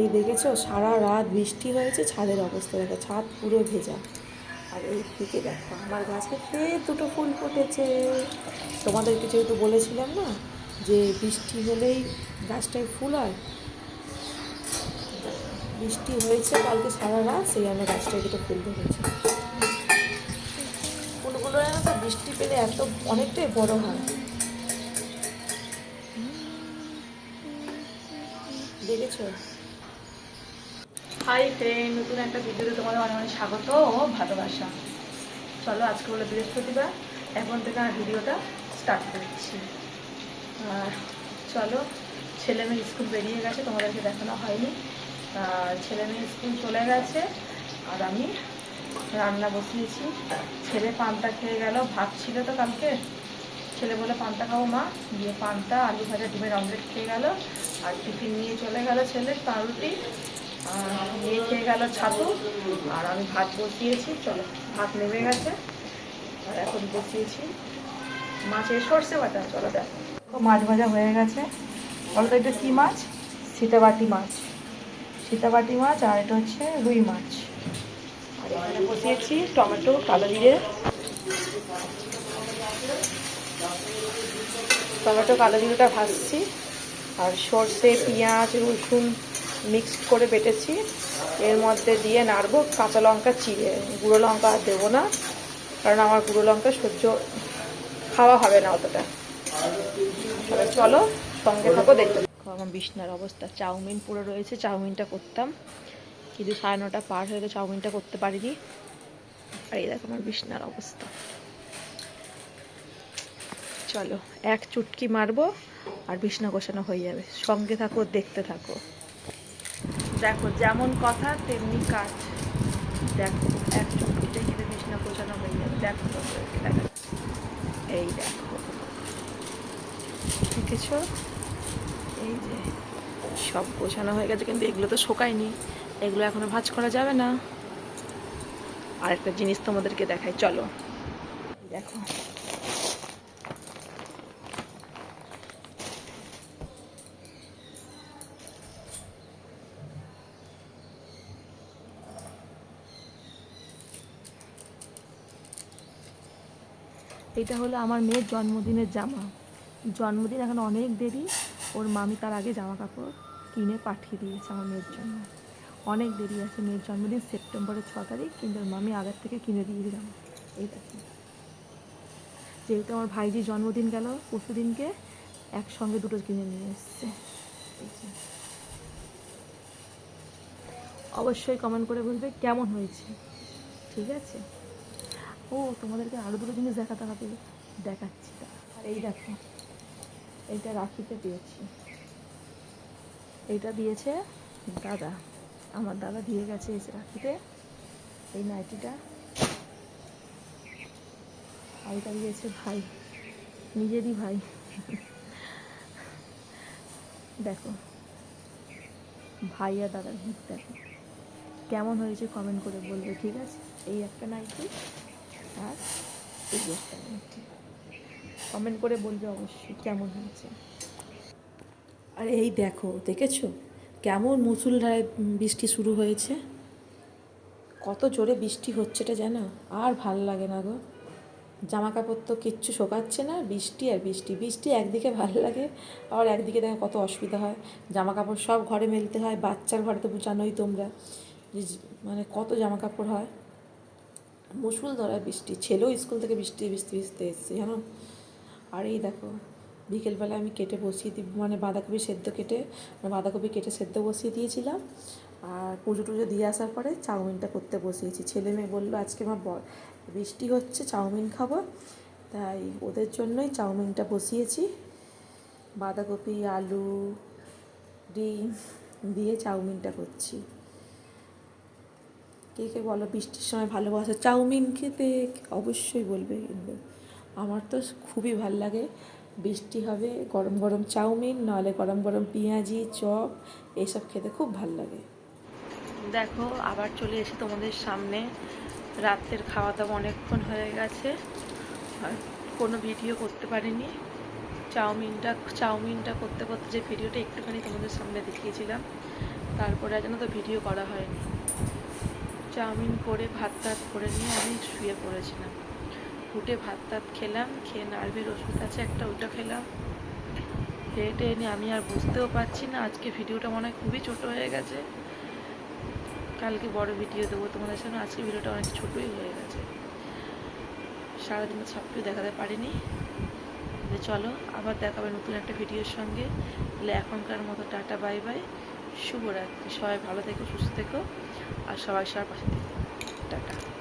এই দেখেছ? সারা রাত বৃষ্টি হয়েছে, ছাদের অবস্থা দেখো, ছাদ পুরো ভেজা। আর এই দিকে দেখো, আমার গাছে ফের দুটো ফুল ফুটেছে। তোমাদেরকে যেহেতু বলেছিলাম না, যে বৃষ্টি হলেই গাছটায় ফুল হয়, বৃষ্টি হয়েছে কালকে সারা রাত, সেই জন্য গাছটায় দুটো ফুল ধরেছে। ফুলগুলো যেন তো বৃষ্টি পেলে এত অনেকটাই বড় হয়। দেখেছ? হাই ফ্রেন্ড, নতুন একটা ভিডিওতে তোমাদের অনেক অনেক স্বাগত ও ভালোবাসা। চলো আজকে হলো বৃহস্পতিবার, এখন থেকে আমার ভিডিওটা স্টার্ট করছি। আর চলো, ছেলে মেয়ে স্কুল বেরিয়ে গেছে, তোমাদেরকে দেখানো হয়নি। ছেলে মেয়ে স্কুল চলে গেছে, আর আমি রান্না বসিয়েছি। ছেলে পান্তা খেয়ে গেল, ভাত ছিল তো কালকে। ছেলে বলে পান্তা খাব মা। দিয়ে পান্তা, আলু ভাজা, ডিমের অমলেট খেয়ে গেল। আর টিফিন নিয়ে চলে গেল ছেলে, পাউরুটি। খেয়ে গেল ছাতু, আর আমি ভাত বসিয়েছি, চলো, ভাত নেমে গেছে, আর এখন বসিয়েছি মাছের সর্ষে বাটা, চলো দেখো, মাছ ভাজা হয়ে গেছে। বলো তো, এটা কী মাছ? সীতাবাটি মাছ। সীতাবাটি মাছ, আর এটা হচ্ছে রুই মাছ। আর এখানে বসিয়েছি টমেটো, কালো জিরে। টমেটো, কালো জিরেটা ভাজছি। আর সর্ষে, পেঁয়াজ, রসুন মিক্সড করে বেটেছি। এর মধ্যে দিয়ে নাড়বো কাঁচা লঙ্কা, চিড়ে, গুঁড়ো লঙ্কা আর দেবো না, কারণ আমার গুঁড়ো লঙ্কা সহ্য খাওয়া হবে না অতটা। চলো, সঙ্গে থাকো, দেখতে। আমার বিছনার অবস্থা। চাউমিন পুরো রয়েছে, চাউমিনটা করতাম। কিন্তু সাড়ে নটা পার হয়ে গেছে, চাউমিনটা করতে পারিনি। আর এই দেখো আমার বিছনার অবস্থা। চলো, এক চুটকি মারবো আর বিছনা গোছানো হয়ে যাবে। সঙ্গে থাকো, দেখতে থাকো। দেখো, যেমন কথা, তেমনি কাজ। দেখো, এক চুটকিতে কিন্তু বিছনা গোছানো হয়ে যাবে দেখো এই দেখো। দেখেছ? এই যে, সব গোছানো হয়ে গেছে, কিন্তু এগুলো তো শোকায়নি। এগুলো এখনও ভাজ করা যাবে না। আর একটা জিনিস তোমাদেরকে দেখাই, চলো। দেখো। এটা হলো আমার মেয়ের জন্মদিনের জামা। জন্মদিন এখন অনেক দেরি, ওর মামি তার আগে জামা কাপড় কিনে পাঠিয়ে দিয়েছে আমার মেয়ের জন্য। অনেক দেরি আছে মেয়ের জন্মদিন, সেপ্টেম্বরের ছ তারিখ, কিন্তু ওর মামি আগের থেকে কিনে দিয়েছে জামা দেখুন যেহেতু আমার ভাইজির জন্মদিন গেল, পরশু দিনকে একসঙ্গে দুটো কিনে নিয়ে এসছে। অবশ্যই কমেন্ট করে বলবে কেমন হয়েছে। ঠিক আছে? ও, তোমাদেরকে আরও দুটো জিনিস দেখাতে হবে। দেখাচ্ছি। আর এই দেখো, এইটা রাখিতে পেয়েছি এইটা দিয়েছে দাদা। আমার দাদা দিয়ে গেছে এসে রাখিতে, এই নাইটিটা। আর এটা দিয়েছে ভাই, নিজেরই ভাই। দেখো, ভাই আর দাদার ভিড় দেখো। কেমন হয়েছে কমেন্ট করে বলবে, ঠিক আছে? এই একটা নাইটি। আর কমেন্ট করে বলবে অবশ্যই কেমন হয়েছে। আর এই দেখো, দেখেছ? কেমন মুসুলধারে বৃষ্টি শুরু হয়েছে? কত জোরে বৃষ্টি হচ্ছে এটা জানো? আর ভালো লাগে না গো। জামা কাপড় তো কিচ্ছু শোকাচ্ছে না, বৃষ্টি আর বৃষ্টি। বৃষ্টি একদিকে ভালো লাগে, আবার একদিকে দেখো কত অসুবিধা হয়। জামা কাপড় সব ঘরে মেলতে হয়, বাচ্চার ঘরে তো জানোই তোমরা। যে মানে কত জামা কাপড় হয়। মুসুল ধরা বৃষ্টি, ছেলেও স্কুল থেকে বৃষ্টি বৃষ্টি ভিজতে এসছে, জানো? আর এই দেখো বিকেলবেলা আমি কেটে বসিয়ে দিই মানে বাঁধাকপি সেদ্ধ কেটে মানে বাঁধাকপি কেটে সেদ্ধ বসিয়ে দিয়েছিলাম। আর পুজো টুজো দিয়ে আসার পরে চাউমিনটা করতে বসিয়েছি। ছেলে মেয়ে বলল, আজকে আমার বৃষ্টি হচ্ছে, চাউমিন খাব। তাই ওদের জন্যই চাউমিনটা বসিয়েছি। বাঁধাকপি, আলু, ডিম দিয়ে চাউমিনটা করছি। কে কে বলো বৃষ্টির সময় ভালোবাসো। চাউমিন খেতে অবশ্যই বলবে কিন্তু আমার তো খুবই ভালো লাগে। বৃষ্টি হবে, গরম গরম চাউমিন নাহলে গরম গরম পেঁয়াজি, চপ এইসব খেতে খুব ভালো লাগে। দেখো, আবার চলে এসে তোমাদের সামনে রাতের খাওয়া দাওয়া অনেকক্ষণ হয়ে গেছে। আর কোনো ভিডিও করতে পারিনি। চাউমিনটা চাউমিনটা করতে করতে যে ভিডিওটা একটুখানি তোমাদের সামনে দেখিয়েছিলাম, তারপরে যেন তো ভিডিও করা হয়নি। চাউমিন করে, ভাত টাত করে নিয়ে আমি শুয়ে পড়েছিলাম। উঠে ভাত টাত খেলাম, খেয়ে নার্ভের ওষুধ আছে একটা ওটা খেলাম। খেয়ে টেয়ে নিয়ে আমি আর বুঝতেও পারছি না, আজকে ভিডিওটা মনে হয় খুবই ছোট হয়ে গেছে। কালকে বড় ভিডিও দেবো তোমাদের সামনে, আজকে ভিডিওটা অনেক ছোটই হয়ে গেছে। সারাদিন সব কিছু দেখাতে পারিনি। চলো, আবার দেখাবে নতুন একটা ভিডিওর সঙ্গে। তাহলে এখনকার মতো টাটা, বাই বাই। শুভরাত্রি, সবাই ভালো থেকো, সুস্থ থেকো। আর সবাই সবার পাশে থেকো টাটা